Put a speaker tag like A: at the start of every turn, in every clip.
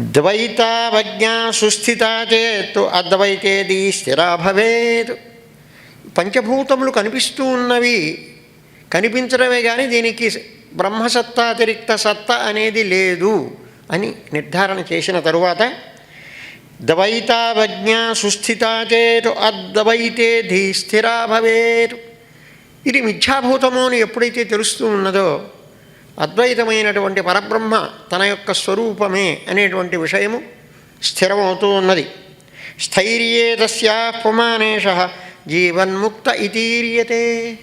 A: ద్వైతావజ్ఞా సుస్థితా చేత్ అద్వైతేది స్థిరా భవేత్. పంచభూతములు కనిపిస్తూ ఉన్నవి కనిపించడమే కానీ దీనికి బ్రహ్మసత్తా అతిరిక్త సత్త అనేది లేదు అని నిర్ధారణ చేసిన తరువాత ద్వైతావజ్ఞా సుస్థితా చేతు అద్వైతేది స్థిరా భవేత్. ఇది మిథ్యాభూతము అని ఎప్పుడైతే తెలుస్తూ ఉన్నదో అద్వైతమైనటువంటి పరబ్రహ్మ తన యొక్క స్వరూపమే అనేటువంటి విషయము స్థిరమవుతూ ఉన్నది. స్థైర్యే తస్యా పుమానేష జీవన్ముక్త ఇతీర్యతే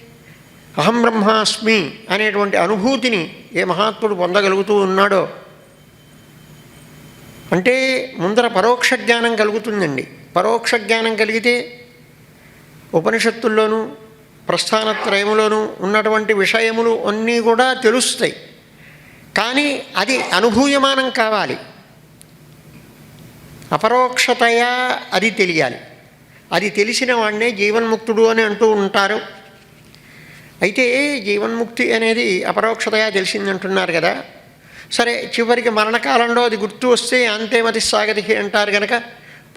A: అహం బ్రహ్మాస్మి అనేటువంటి అనుభూతిని ఏ మహాత్ముడు పొందగలుగుతూ ఉన్నాడో. అంటే ముందర పరోక్ష జ్ఞానం కలుగుతుందండి. పరోక్ష జ్ఞానం కలిగితే ఉపనిషత్తుల్లోనూ ప్రస్థానత్రయములోనూ ఉన్నటువంటి విషయములు అన్నీ కూడా తెలుస్తాయి. కానీ అది అనుభూయమానం కావాలి. అపరోక్షతయా అది తెలియాలి. అది తెలిసిన వాడినే జీవన్ముక్తుడు అని అంటూ ఉంటారు. అయితే జీవన్ముక్తి అనేది అపరోక్షతయా తెలిసిందంటున్నారు కదా. సరే చివరికి మరణకాలంలో అది గుర్తు వస్తే అంతేమతి సాగతి అంటారు కనుక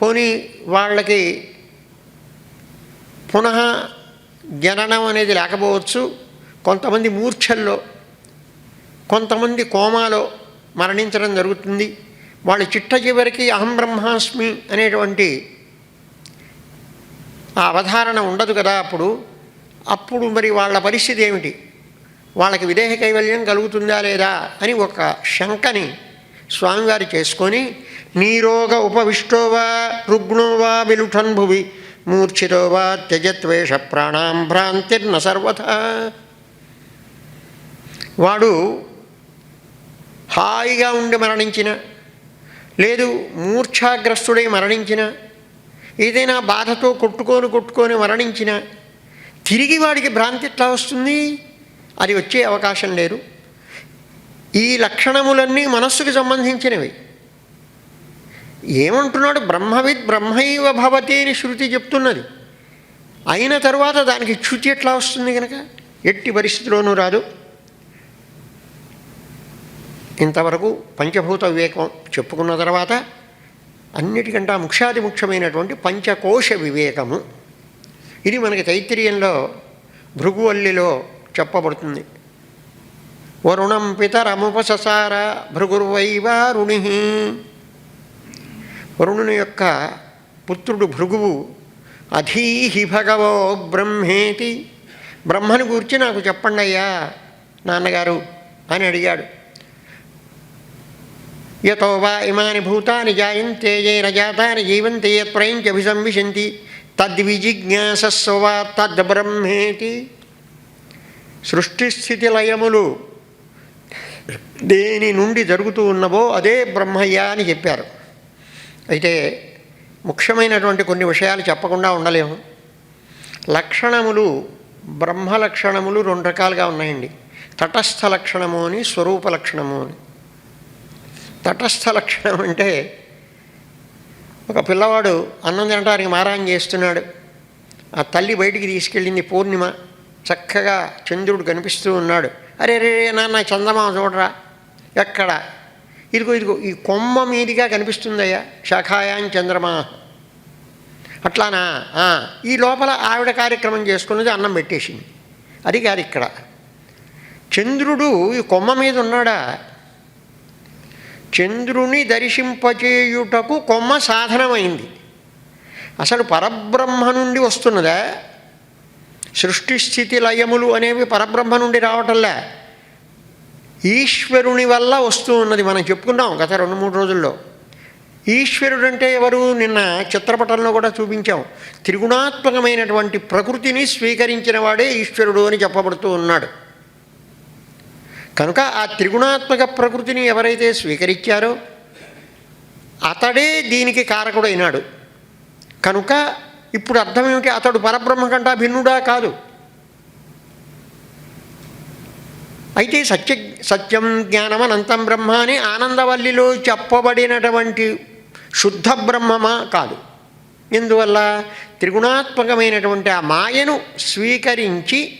A: పోనీ వాళ్ళకి పునః జననం అనేది లేకపోవచ్చు. కొంతమంది మూర్ఛల్లో కొంతమంది కోమాలో మరణించడం జరుగుతుంది. వాళ్ళు చిట్ట చివరికి అహం బ్రహ్మాస్మి అనేటువంటి ఆ అవధారణ ఉండదు కదా అప్పుడు. అప్పుడు మరి వాళ్ళ పరిస్థితి ఏమిటి? వాళ్ళకి విదేహ కైవల్యం కలుగుతుందా లేదా అని ఒక శంకని స్వామివారు చేసుకొని నీరోగ ఉపవిష్టోవా రుగ్ణోవా విలుఠన్ భువి మూర్ఛితో వా త్యజత్వేష ప్రాణాం భ్రాంతిర్న సర్వథ. వాడు హాయిగా ఉండి మరణించిన లేదు మూర్ఛాగ్రస్తుడై మరణించిన ఏదైనా బాధతో కొట్టుకొని కొట్టుకొని మరణించిన తిరిగి వాడికి భ్రాంతి ఎట్లా వస్తుంది? అది వచ్చే అవకాశం లేదు. ఈ లక్షణములన్నీ మనస్సుకు సంబంధించినవి. ఏమంటున్నాడు? బ్రహ్మవిద్ బ్రహ్మైవ భవతి అని శృతి చెప్తున్నది. అయిన తరువాత దానికి చ్యుతి ఎట్లా వస్తుంది కనుక ఎట్టి పరిస్థితిలోనూ రాదు. ఇంతవరకు పంచభూత వివేకం చెప్పుకున్న తర్వాత అన్నిటికంటే ముఖ్యాది ముఖ్యమైనటువంటి పంచకోశ వివేకము. ఇది మనకి తైత్తిరీయంలో భృగువల్లిలో చెప్పబడుతుంది. వరుణం పితరముపససార భృగుర్వైవారుణి వరుణుని యొక్క పుత్రుడు భృగువు అధీహి భగవో బ్రహ్మేతి బ్రహ్మను గురించి నాకు చెప్పండి అయ్యా నాన్నగారు అని అడిగాడు. యతో వా ఇమాని భూతాని జాయంతే జైన జాతాని జీవంతే యత్ప్రయంత్యభిసంవిశంతి తద్విజిజ్ఞాసస్వ వా తద్బ్రహ్మేతి సృష్టిస్థితి లయములు దేని నుండి జరుగుతూ ఉన్నవో అదే బ్రహ్మయ్య అని చెప్పారు. అయితే ముఖ్యమైనటువంటి కొన్ని విషయాలు చెప్పకుండా ఉండలేము. లక్షణములు బ్రహ్మ లక్షణములు రెండు రకాలుగా ఉన్నాయండి. తటస్థ లక్షణము అని స్వరూప లక్షణము అని. తటస్థ లక్షణం అంటే ఒక పిల్లవాడు అన్నం తినడానికి మారాన్ చేస్తున్నాడు. ఆ తల్లి బయటికి తీసుకెళ్ళింది పూర్ణిమ. చక్కగా చంద్రుడు కనిపిస్తూ ఉన్నాడు. అరే రే నాన్న చందమామ చూడరా. ఎక్కడ? ఇదిగో ఇదిగో ఈ కొమ్మ మీదిగా కనిపిస్తుందయ్యా శాఖాయాం చంద్రమా. అట్లానా? ఈ లోపల ఆవిడ కార్యక్రమం చేసుకున్నది అన్నం పెట్టేసింది. అది కాదు ఇక్కడ. చంద్రుడు ఈ కొమ్మ మీద ఉన్నాడా? చంద్రుని దర్శింపచేయుటకు కొమ్మ సాధనమైంది. అసలు పరబ్రహ్మ నుండి వస్తున్నదా? సృష్టి స్థితి లయములు అనేవి పరబ్రహ్మ నుండి రావటంలే? ఈశ్వరుని వల్ల వస్తూ ఉన్నది. మనం చెప్పుకున్నాం గత రెండు మూడు రోజుల్లో. ఈశ్వరుడు అంటే ఎవరు? నిన్న చిత్రపటంలో కూడా చూపించాం. త్రిగుణాత్మకమైనటువంటి ప్రకృతిని స్వీకరించిన వాడే ఈశ్వరుడు అని చెప్పబడుతూ ఉన్నాడు. కనుక ఆ త్రిగుణాత్మక ప్రకృతిని ఎవరైతే స్వీకరించారో అతడే దీనికి కారకుడైనాడు. కనుక ఇప్పుడు అర్థం ఏమిటి? అతడు పరబ్రహ్మ కంటా భిన్నుడా కాదు. అయితే సత్య సత్యం జ్ఞానం అనంతం బ్రహ్మ అని ఆనందవల్లిలో చెప్పబడినటువంటి శుద్ధ బ్రహ్మమా కాదు. ఎందువల్ల? త్రిగుణాత్మకమైనటువంటి ఆ మాయను స్వీకరించి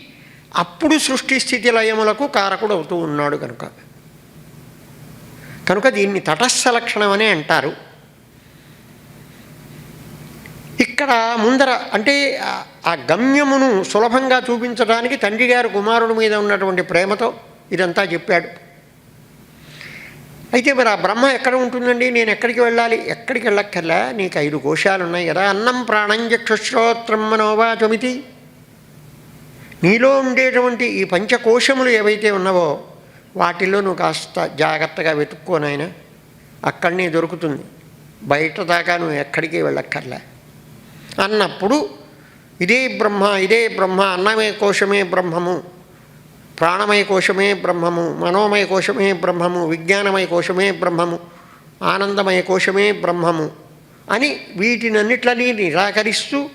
A: అప్పుడు సృష్టి స్థితి లయములకు కారకుడు అవుతూ ఉన్నాడు కనుక. కనుక దీన్ని తటస్థ లక్షణం అంటారు. ఇక్కడ ముందర అంటే ఆ- గమ్యమును సులభంగా చూపించడానికి తండ్రి గారు కుమారుడి మీద ఉన్నటువంటి ప్రేమతో ఇదంతా చెప్పాడు. అయితే మరి ఆ బ్రహ్మ ఎక్కడ ఉంటుందండి? నేను ఎక్కడికి వెళ్ళాలి? ఎక్కడికి వెళ్ళక్కర్లా? నీకు ఐదు కోశాలు ఉన్నాయి కదా. అన్నం ప్రాణంజక్షుశ్రోత్రం మనోవాచమితి. నీలో ఉండేటువంటి ఈ పంచకోశములు ఏవైతే ఉన్నావో వాటిల్లో నువ్వు కాస్త జాగ్రత్తగా వెతుక్కోనైనా అక్కడనే దొరుకుతుంది. బయట దాకా నువ్వు ఎక్కడికి వెళ్ళక్కర్లే. అన్నప్పుడు ఇదే బ్రహ్మ ఇదే బ్రహ్మ అన్నమయ కోశమే బ్రహ్మము ప్రాణమయ కోశమే బ్రహ్మము మనోమయ కోశమే బ్రహ్మము విజ్ఞానమయ కోశమే బ్రహ్మము ఆనందమయ కోశమే బ్రహ్మము అని వీటినన్నిట్లని నిరాకరిస్తూ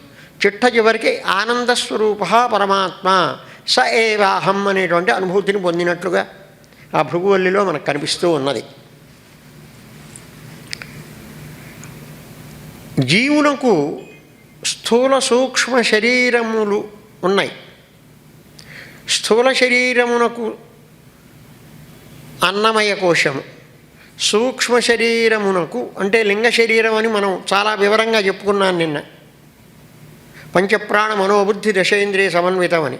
A: చిట్ట చివరికి ఆనందస్వరూప పరమాత్మ స ఏవాహం అనేటువంటి అనుభూతిని పొందినట్లుగా ఆ భృగువల్లిలో మనకు కనిపిస్తూ ఉన్నది. జీవునకు స్థూల సూక్ష్మ శరీరములు ఉన్నాయి. స్థూల శరీరమునకు అన్నమయ కోశము. సూక్ష్మ శరీరమునకు అంటే లింగ శరీరం అని మనం చాలా వివరంగా చెప్పుకున్నాను నిన్న. పంచప్రాణ మనోబుద్ధి దశేంద్రియ సమన్వితం అని.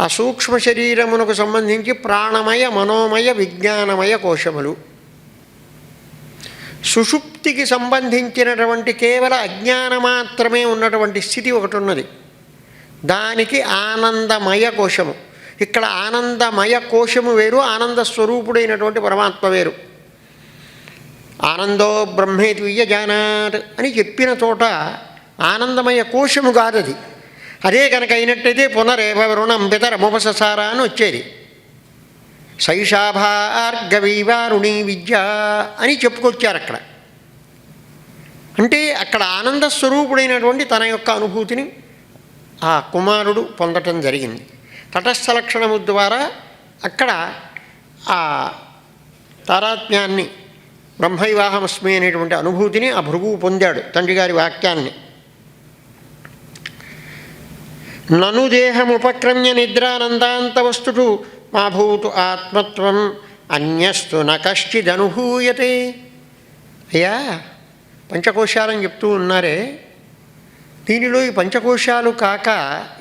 A: ఆ సూక్ష్మ శరీరమునకు సంబంధించి ప్రాణమయ మనోమయ విజ్ఞానమయ కోశములు. సుషుప్తికి సంబంధించినటువంటి కేవల అజ్ఞాన మాత్రమే ఉన్నటువంటి స్థితి ఒకటి ఉన్నది దానికి ఆనందమయ కోశము. ఇక్కడ ఆనందమయ కోశము వేరు ఆనంద స్వరూపుడైనటువంటి పరమాత్మ వేరు. ఆనందో బ్రహ్మేతి జానాత్ అని చెప్పిన చోట ఆనందమయ కోశము కాదది. అదే కనుక అయినట్టయితే పునరేవ వృణం పితరముపససారా అని వచ్చేది. శైషాభార్గవీవారుణి విద్య అని చెప్పుకొచ్చారు అక్కడ అంటే అక్కడ ఆనంద స్వరూపుడైనటువంటి తన యొక్క అనుభూతిని ఆ కుమారుడు పొందటం జరిగింది. తటస్థ లక్షణము ద్వారా అక్కడ ఆ తారాత్మ్యాన్ని బ్రహ్మవివాహమస్మి అనేటువంటి అనుభూతిని ఆ భృగువు పొందాడు తండ్రి గారి వాక్యాన్ని. నను దేహముపక్రమ్య నిద్రానందాంత వస్తుటూ మా భూతు ఆత్మత్వం అన్యస్తు న కశ్చిదనుభూయతే అయ్యా పంచకోశాలని చెప్తూ ఉన్నారే. దీనిలో ఈ పంచకోశాలు కాక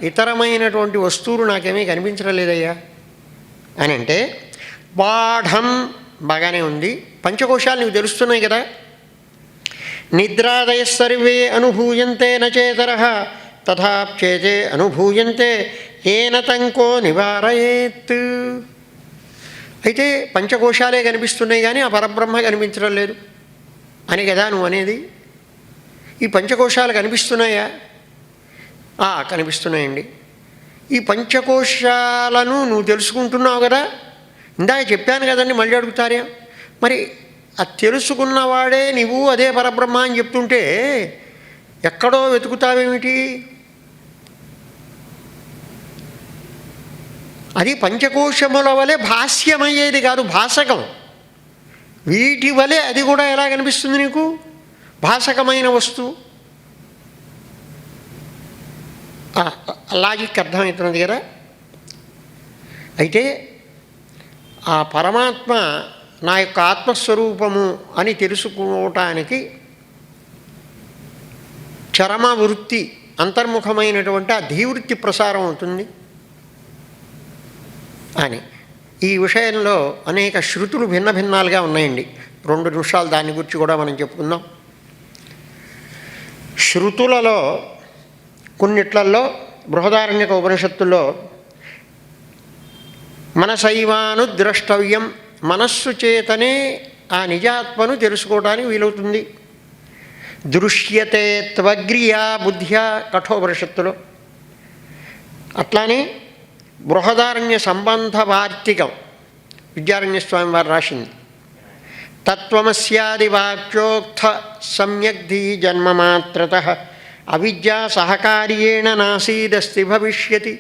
A: ఇతరమైనటువంటి వస్తువులు నాకేమీ కనిపించడం లేదయ్యా అని అంటే బాఢం బాగానే ఉంది. పంచకోశాలు నీకు తెలుస్తున్నాయి కదా. నిద్రాదయ సర్వే అనుభూయంతే నచేతర తథాప్చేతే అనుభూయంతే ఏన తంకో నివారయేత్. అయితే పంచకోశాలే కనిపిస్తున్నాయి కానీ ఆ పరబ్రహ్మ కనిపించడం లేదు. అని కదా నువ్వు అనేది? ఈ పంచకోశాలు కనిపిస్తున్నాయా? కనిపిస్తున్నాయండి. ఈ పంచకోశాలను నువ్వు తెలుసుకుంటున్నావు కదా? ఇందాక చెప్పాను కదండి మళ్ళీ అడుగుతారే? మరి ఆ తెలుసుకున్నవాడే నువ్వు అదే పరబ్రహ్మ అని చెప్తుంటే ఎక్కడో వెతుకుతావేమిటి? అది పంచకోశముల వలె భాష్యమయ్యేది కాదు భాషకం. వీటి వలె అది కూడా ఎలా కనిపిస్తుంది నీకు? భాషకమైన వస్తువు. లాజిక్ అర్థమవుతున్నది కదా. అయితే ఆ పరమాత్మ నా యొక్క ఆత్మస్వరూపము అని తెలుసుకోవటానికి చరమ వృత్తి అంతర్ముఖమైనటువంటి ఆ ధీవృత్తి ప్రసారం అవుతుంది. అని. ఈ విషయంలో అనేక శృతులు భిన్న భిన్నాలుగా ఉన్నాయండి. రెండు నిమిషాలు దాని గురించి కూడా మనం చెప్పుకుందాం. శృతులలో కొన్నిట్లలో బృహదారణ్యక ఉపనిషత్తుల్లో మనసైవాను ద్రష్టవ్యం మనస్సు చేతనే ఆ నిజాత్మను తెలుసుకోవడానికి వీలవుతుంది. దృశ్యతే త్వగ్రియా బుద్ధ్యా కఠోపనిషత్తులో. అట్లానే బృహదారణ్య సంబంధ వార్తికం విద్యారణ్య స్వామి వారు రాసింది. తత్వమస్యాది వాక్యోక్త సమ్యగ్ధి జన్మమాత్రత అవిద్యా సహకార్యేణ నాసీదస్తి భవిష్యతి.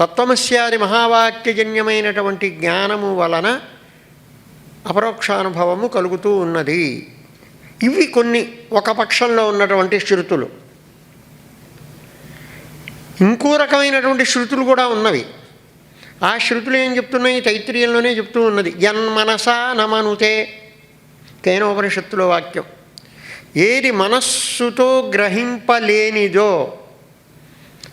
A: తత్వమస్యాది మహావాక్యజన్యమైనటువంటి జ్ఞానము వలన అపరోక్షానుభవము కలుగుతూ ఉన్నది. ఇవి కొన్ని ఒక పక్షంలో ఉన్నటువంటి శృతులు. ఇంకో రకమైనటువంటి శృతులు కూడా ఉన్నవి. ఆ శృతులు ఏం చెప్తున్నాయి? తైత్రీయంలోనే చెప్తూ ఉన్నది. జన్మనసా నమనుతే. కేనోపనిషత్తులో వాక్యం. ఏది మనస్సుతో గ్రహింపలేనిదో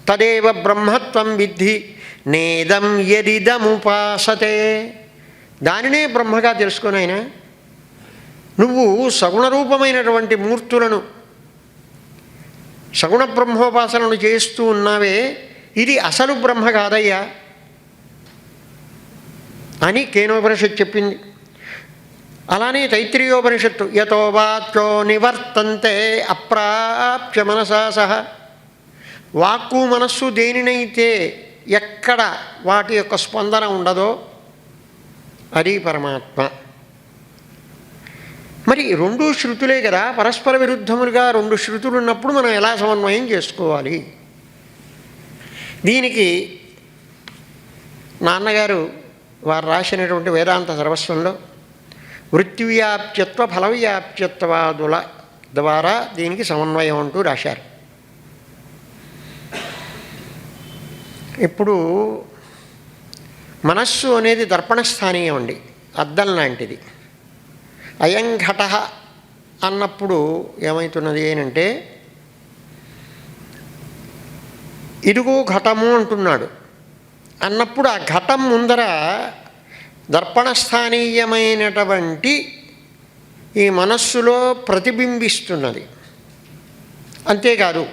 A: తదేవ బ్రహ్మత్వం విద్ధి. నేదం యదిదముపాసతే. దానినే బ్రహ్మగా తెలుసుకొని ఆయన నువ్వు సగుణరూపమైనటువంటి మూర్తులను సగుణ బ్రహ్మోపాసనను చేస్తూ ఉన్నావే? ఇది అసలు బ్రహ్మ కాదయ్యా. అని కేనోపనిషత్ చెప్పింది. అలానే తైత్రీయోపనిషత్తు యతో వాక్యో నివర్తంతే అప్రాప్య మనసా సహ. వాక్కు మనస్సు దేనినైతే ఎక్కడ వాటి యొక్క స్పందన ఉండదో అది పరమాత్మ. మరి రెండు శృతులే కదా పరస్పర విరుద్ధములుగా రెండు శృతులు ఉన్నప్పుడు మనం ఎలా సమన్వయం చేసుకోవాలి? దీనికి నాన్నగారు వారు రాసినటువంటి వేదాంత సర్వస్వంలో వృత్తివ్యాప్యత్వ ఫలవ్యాప్త్యత్వాదుల ద్వారా దీనికి సమన్వయం అంటూ రాశారు. ఇప్పుడు మనస్సు అనేది దర్పణ స్థానీయం అండి అద్దం లాంటిది అయం ఘట అన్నప్పుడు ఏమవుతున్నది ఏంటంటే ఇరుగు ఘటము అంటున్నాడు. అన్నప్పుడు ఆ ఘటం ముందర దర్పణస్థానీయమైనటువంటి ఈ మనస్సులో ప్రతిబింబిస్తున్నది. అంతేకాదు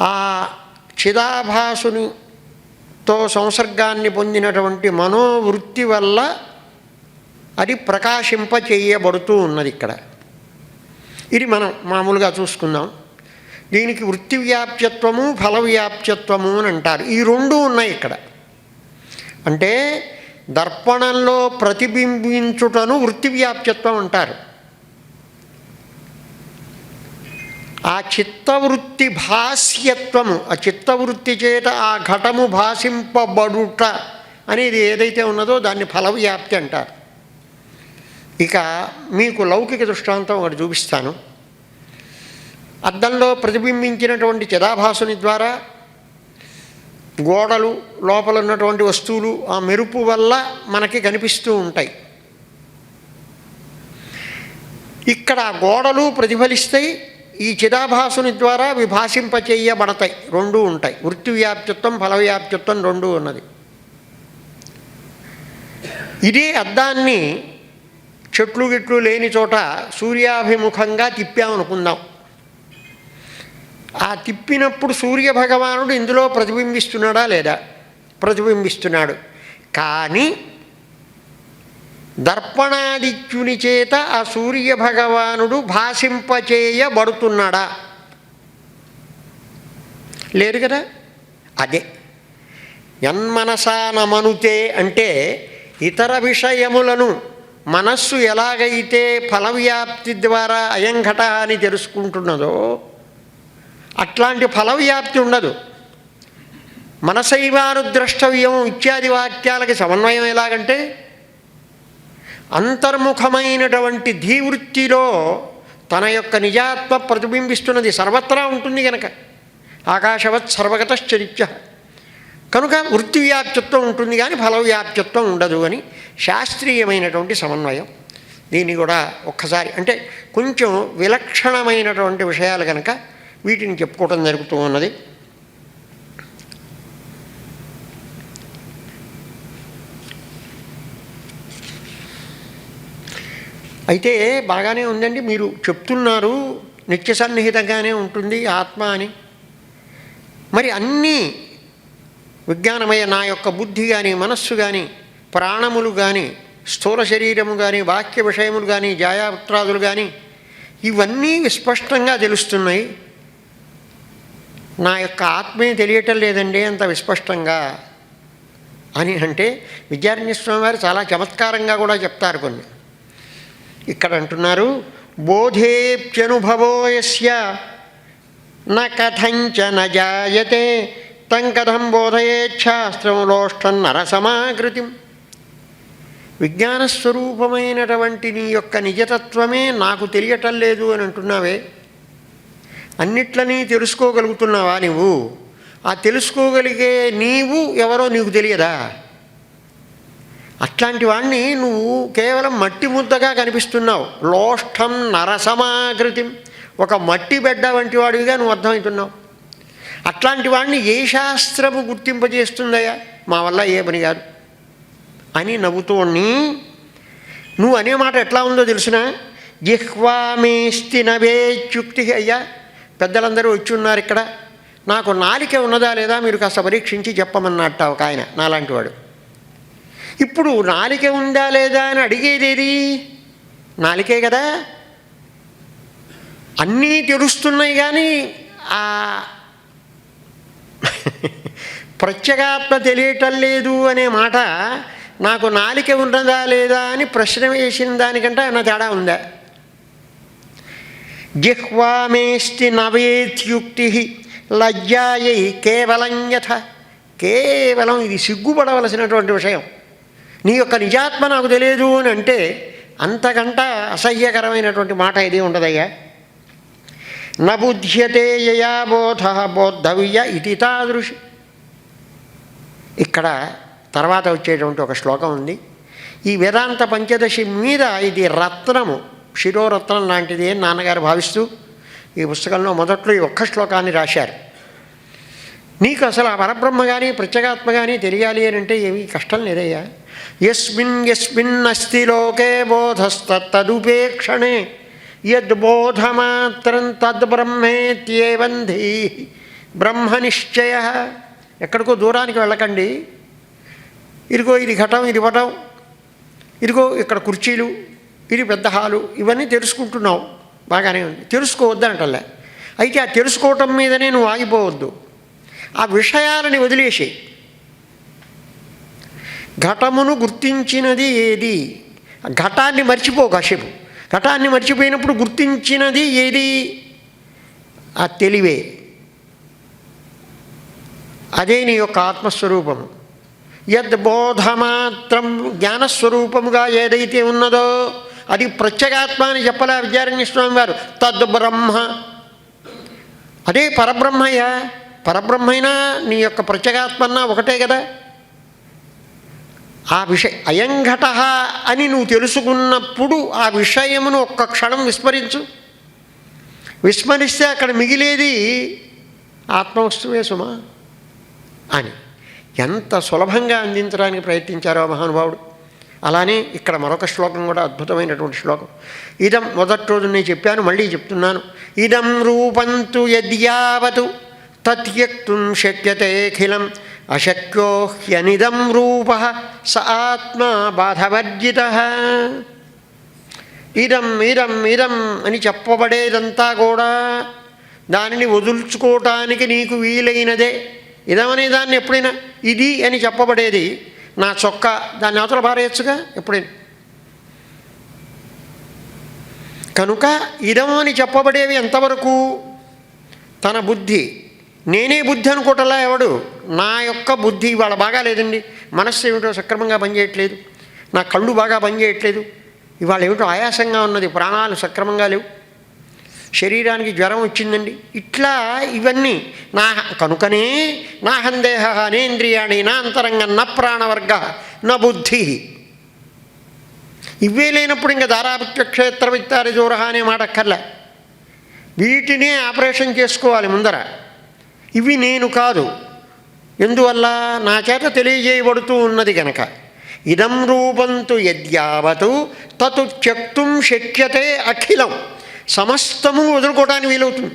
A: ఆ చిదాభాసునితో సంసర్గాన్ని పొందినటువంటి మనోవృత్తి వల్ల అది ప్రకాశింప చేయబడుతూ ఉన్నది ఇక్కడ. ఇది మనం మామూలుగా చూసుకుందాం. దీనికి వృత్తి వ్యాప్యత్వము ఫల వ్యాప్యత్వము అని అంటారు. ఈ రెండు ఉన్నాయి ఇక్కడ. అంటే దర్పణంలో ప్రతిబింబించుటను వృత్తి వ్యాప్యత్వం అంటారు. ఆ చిత్తవృత్తి భాస్యత్వము ఆ చిత్తవృత్తి చేత ఆ ఘటము భాషింపబడుట అనేది ఏదైతే ఉన్నదో దాన్ని ఫలవ్యాప్తి అంటారు. ఇక మీకు లౌకిక దృష్టాంతం ఒకటి చూపిస్తాను. అద్దంలో ప్రతిబింబించినటువంటి చిదాభాసుని ద్వారా గోడలు లోపల ఉన్నటువంటి వస్తువులు ఆ మెరుపు వల్ల మనకి కనిపిస్తూ ఉంటాయి. ఇక్కడ గోడలు ప్రతిఫలిస్తాయి ఈ చిదాభాసుని ద్వారా విభాషింపచేయబడతాయి రెండూ ఉంటాయి. వృత్తి వ్యాప్తిత్వం ఫలవ్యాప్తిత్వం రెండూ ఉన్నది. ఇదే అద్దాన్ని చెట్లు గిట్లు లేని చోట సూర్యాభిముఖంగా తిప్పామనుకుందాం. ఆ తిప్పినప్పుడు సూర్య భగవానుడు ఇందులో ప్రతిబింబిస్తున్నాడా లేదా? ప్రతిబింబిస్తున్నాడు. కానీ దర్పణాదిత్యుని చేత ఆ సూర్య భగవానుడు భాషింపచేయబడుతున్నాడా? లేదు కదా? అదే. యన్మనసానమనుతే అంటే ఇతర విషయములను మనస్సు ఎలాగైతే ఫలవ్యాప్తి ద్వారా అయంఘట అని తెలుసుకుంటున్నదో అట్లాంటి ఫలవ్యాప్తి ఉండదు. మనసైవానుద్రష్టవ్యం ఇత్యాది వాక్యాలకి సమన్వయం ఎలాగంటే అంతర్ముఖమైనటువంటి ధీవృత్తిలో తన యొక్క నిజాత్మ ప్రతిబింబిస్తున్నది సర్వత్రా ఉంటుంది కనుక ఆకాశవత్ సర్వగతశ్చరిత్య. కనుక వృత్తి వ్యాప్తిత్వం ఉంటుంది కానీ ఫల వ్యాప్తిత్వం ఉండదు అని శాస్త్రీయమైనటువంటి సమన్వయం. దీన్ని కూడా ఒక్కసారి అంటే కొంచెం విలక్షణమైనటువంటి విషయాలు కనుక వీటిని చెప్పుకోవటం జరుగుతూ ఉన్నది. అయితే బాగానే ఉందండి. మీరు చెప్తున్నారు నిత్య సన్నిహితంగానే ఉంటుంది ఆత్మ అని. మరి అన్నీ విజ్ఞానమయ నా యొక్క బుద్ధి కానీ మనస్సు కానీ ప్రాణములు కానీ స్థూల శరీరము కానీ వాక్య విషయములు కానీ జాయాపుత్రాదులు కానీ ఇవన్నీ విస్పష్టంగా తెలుస్తున్నాయి. నా యొక్క ఆత్మే తెలియటం లేదండి అంత విస్పష్టంగా. అని అంటే విద్యారణ్య స్వామి వారు చాలా చమత్కారంగా కూడా చెప్తారు కొన్ని. ఇక్కడ అంటున్నారు బోధేప్యనుభవోయస్య న కథంచ జాయతే తం కథం బోధయేచ్ఛాస్త్రములోష్టం నరసమాకృతిం విజ్ఞానస్వరూపమైనటువంటి నీ యొక్క నిజతత్వమే నాకు తెలియటం లేదు అని అంటున్నావే అన్నిట్లని తెలుసుకోగలుగుతున్నావా నువ్వు ఆ తెలుసుకోగలిగే నీవు ఎవరో నీకు తెలియదా అట్లాంటి వాణ్ణి నువ్వు కేవలం మట్టి ముద్దగా కనిపిస్తున్నావు లోష్టం నరసమాకృతి ఒక మట్టి బిడ్డ వంటి వాడివిగా నువ్వు అర్థమవుతున్నావు అట్లాంటి వాడిని ఏ శాస్త్రము గుర్తింపజేస్తుందయ్యా? మా వల్ల ఏ పని కాదు. అని నవ్వుతోని నువ్వు అనే మాట ఎట్లా ఉందో తెలిసిన? జిహ్వామేస్తి నవేచ్యుక్తి అయ్యా. పెద్దలందరూ వచ్చి ఉన్నారు ఇక్కడ. నాకు నాలిక ఉన్నదా లేదా మీరు కాస్త పరీక్షించి చెప్పమన్నట్ట ఒక ఆయన నాలాంటి వాడు. ఇప్పుడు నాలిక ఉందా లేదా అని అడిగేదేది నాలికే కదా? అన్నీ తెలుస్తున్నాయి కానీ ఆ ప్రత్యేగాత్మ తెలియటం లేదు అనే మాట నాకు నాలిక ఉన్నదా లేదా అని ప్రశ్న వేసిన దానికంటే అన్న తేడా ఉందా? జిహ్వామేష్టి నవేత్యుక్తి లజ్జాయై కేవలం యథ. కేవలం ఇది సిగ్గుపడవలసినటువంటి విషయం. నీ యొక్క నిజాత్మ నాకు తెలియదు అని అంటే అంతకంట అసహ్యకరమైనటువంటి మాట ఇది ఉండదయ్యా? నబుధ్యతే యయా బోధ బోద్ధవ్య ఇది తాదృశి. ఇక్కడ తర్వాత వచ్చేటువంటి ఒక శ్లోకం ఉంది. ఈ వేదాంత పంచదశి మీద ఇది రత్నము. శిరోరత్నం లాంటిది అని నాన్నగారు భావిస్తూ ఈ పుస్తకంలో మొదట్లో ఈ ఒక్క శ్లోకాన్ని రాశారు. నీకు అసలు ఆ పరబ్రహ్మ కానీ ప్రత్యేగాత్మ కానీ తెలియాలి అని అంటే ఏమీ కష్టం లేదయ్యా. ఎస్మిన్ ఎస్మిన్ అస్థిలోకే బోధస్తదుపేక్షణే యద్బోధమాత్రం తద్బ్రహ్మేత్యేవంధి. బ్రహ్మనిశ్చయ. ఎక్కడికో దూరానికి వెళ్ళకండి. ఇదిగో ఇది ఘటం ఇది వటం. ఇదిగో ఇక్కడ కుర్చీలు ఇది పెద్ద హాలు. ఇవన్నీ తెలుసుకుంటున్నావు. బాగానే ఉంది. తెలుసుకోవద్దంటలే అయితే ఆ తెలుసుకోవటం మీదనే నువ్వు ఆగిపోవద్దు. ఆ విషయాలని వదిలేసి ఘటమును గుర్తించినది ఏది? ఆ ఘటాన్ని మర్చిపో కాసేపు. ఘటాన్ని మర్చిపోయినప్పుడు గుర్తించినది ఏది? ఆ తెలివే. అదే నీ యొక్క ఆత్మస్వరూపము. యద్బోధమాత్రం జ్ఞానస్వరూపముగా ఏదైతే ఉన్నదో అది ప్రత్యేగాత్మ అని చెప్పలే విద్యారణ్యస్వామి వారు. బ్రహ్మ. అదే పరబ్రహ్మయ్యా. పరబ్రహ్మైనా నీ యొక్క ప్రత్యేగాత్మన్నా ఒకటే కదా? ఆ విషయ అయంఘట అని నువ్వు తెలుసుకున్నప్పుడు ఆ విషయమును ఒక్క క్షణం విస్మరించు. విస్మరిస్తే అక్కడ మిగిలేది ఆత్మవస్తువే సుమా అని. ఎంత సులభంగా అందించడానికి ప్రయత్నించారో మహానుభావుడు. అలానే ఇక్కడ మరొక శ్లోకం కూడా అద్భుతమైనటువంటి శ్లోకం. ఇదం మొదటి రోజు నేను చెప్పాను మళ్ళీ చెప్తున్నాను. ఇదం రూపంతు యద్యావతు తత్యక్తుం శక్యతేఖిలం అశక్యో హ్యనిదం రూప స ఆత్మా బాధవర్జిత ఇదం ఇదం ఇదం అని చెప్పబడేదంతా కూడా దానిని వదుల్చుకోవటానికి నీకు వీలైనదే. ఇదమనే దాన్ని ఎప్పుడైనా ఇది అని చెప్పబడేది నా చొక్క. దాన్ని అవతల పారేయచ్చుగా? ఎప్పుడైనా? కనుక ఇదం అని చెప్పబడేవి ఎంతవరకు? తన బుద్ధి. నేనే బుద్ధి అనుకోవటంలా ఎవడు? నా యొక్క బుద్ధి ఇవాళ బాగా లేదండి. మనస్సు ఏమిటో సక్రమంగా పనిచేయట్లేదు నా కళ్ళు బాగా పనిచేయట్లేదు ఇవాళ ఏమిటో ఆయాసంగా ఉన్నది. ప్రాణాలు సక్రమంగా లేవు. శరీరానికి జ్వరం వచ్చిందండి. ఇట్లా ఇవన్నీ నా కనుకనే నా హందేహ నేంద్రియాణి నా అంతరంగం న ప్రాణవర్గ నా బుద్ధి. ఇవే లేనప్పుడు ఇంకా దారాభిత్య క్షేత్ర విత్తారి జోరహ అనే మాట అక్కర్లే. వీటినే ఆపరేషన్ చేసుకోవాలి ముందర. ఇవి నేను కాదు. ఎందువల్ల? నా చేత తెలియజేయబడుతూ ఉన్నది గనక. ఇదం రూపంతు యద్యావతు తతు త్యక్తుం శక్యతే అఖిలం. సమస్తము వదులుకోవడానికి వీలవుతుంది.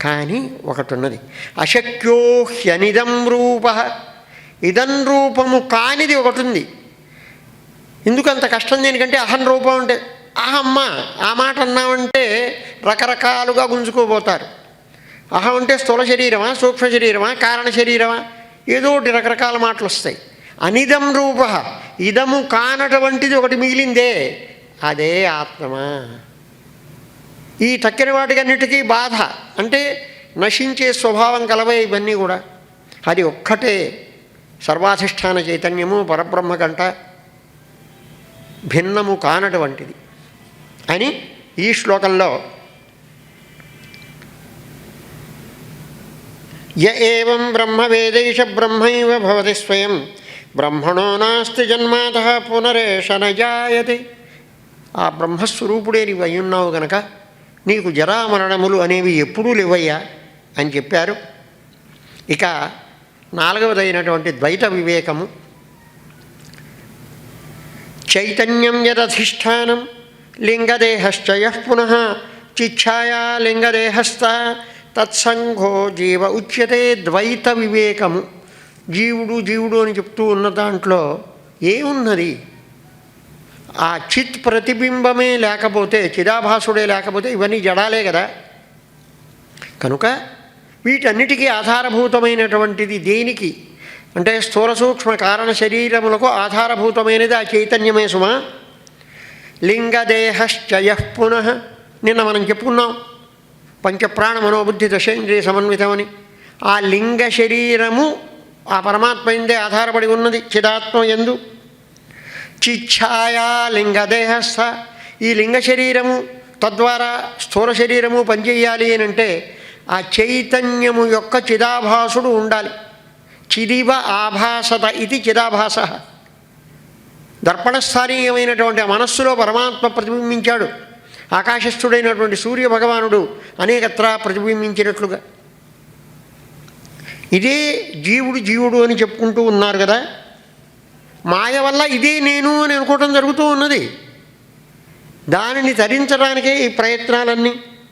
A: కానీ ఒకటి ఉన్నది అశక్యో హ్యనిదం రూప. ఇదం రూపము కానిది ఒకటి ఉంది ఎందుకంత కష్టం దేనికంటే అహం రూపం అంటే అహమ్మ ఆ మాట అన్నామంటే రకరకాలుగా గుంజుకోబోతారు. అహం అంటే స్థూల శరీరమా సూక్ష్మ శరీరమా కారణ శరీరమా? ఏదో ఒకటి రకరకాల మాటలు వస్తాయి. అనిదం రూప. ఇదము కానటువంటిది ఒకటి మిగిలిందే. అదే ఆత్మమా? ఈ తక్కిన వాటికన్నిటికీ బాధ. అంటే నశించే స్వభావం కలవే ఇవన్నీ కూడా. అది ఒక్కటే సర్వాధిష్టాన చైతన్యము పరబ్రహ్మ కంట భిన్నము కానటువంటిది అని ఈ శ్లోకంలో య ఏం బ్రహ్మ వేదైష బ్రహ్మైవ భవతి స్వయం బ్రహ్మణో నాస్తి జన్మాత పునరేష ఆ బ్రహ్మస్వరూపుడే నీవు అయ్యున్నావు గనక నీకు జరామరణములు అనేవి ఎప్పుడూ లేవయ్యా అని చెప్పారు. ఇక నాలుగవదైనటువంటి ద్వైత వివేకము. చైతన్యం యదధిష్టానం లింగదేహశ్చయ పునః చిచ్ఛాయా లింగదేహస్థ తత్సంఘో జీవ ఉచ్యతే ద్వైత వివేకము. జీవుడు జీవుడు అని చెప్తూ ఉన్న దాంట్లో ఏమున్నది? ఆ చిత్ ప్రతిబింబమే లేకపోతే చిదాభాసుడే లేకపోతే ఇవన్నీ జడాలే కదా. కనుక వీటన్నిటికీ ఆధారభూతమైనటువంటిది దేనికి? అంటే స్థూల సూక్ష్మ కారణ శరీరములకు ఆధారభూతమైనది ఆ చైతన్యమే సుమా. లింగదేహశ్చయ పునః నిన్న మనం చెప్పుకున్నాం. పంచప్రాణ మనోబుద్ధి దశేంద్రియ సమన్వితమని. ఆ లింగ శరీరము ఆ పరమాత్మ ఎందే ఆధారపడి ఉన్నది చిదాత్మ ఎందు. చిచ్ఛాయా లింగదేహస్థ ఈ లింగ శరీరము తద్వారా స్థూల శరీరము పనిచేయాలి అని అంటే ఆ చైతన్యము యొక్క చిదాభాసుడు ఉండాలి. చిదివ ఆభాసత ఇది చిదాభాస. దర్పణస్థానీయమైనటువంటి మనస్సులో పరమాత్మ ప్రతిబింబించాడు. ఆకాశస్థుడైనటువంటి సూర్య భగవానుడు అనేకత్రా ప్రతిబింబించినట్లుగా. ఇదే జీవుడు జీవుడు అని చెప్పుకుంటూ ఉన్నారు కదా. మాయ వల్ల ఇదే నేను అని అనుకోవటం జరుగుతూ ఉన్నది. దానిని తరించడానికే ఈ ప్రయత్నాలన్నీ.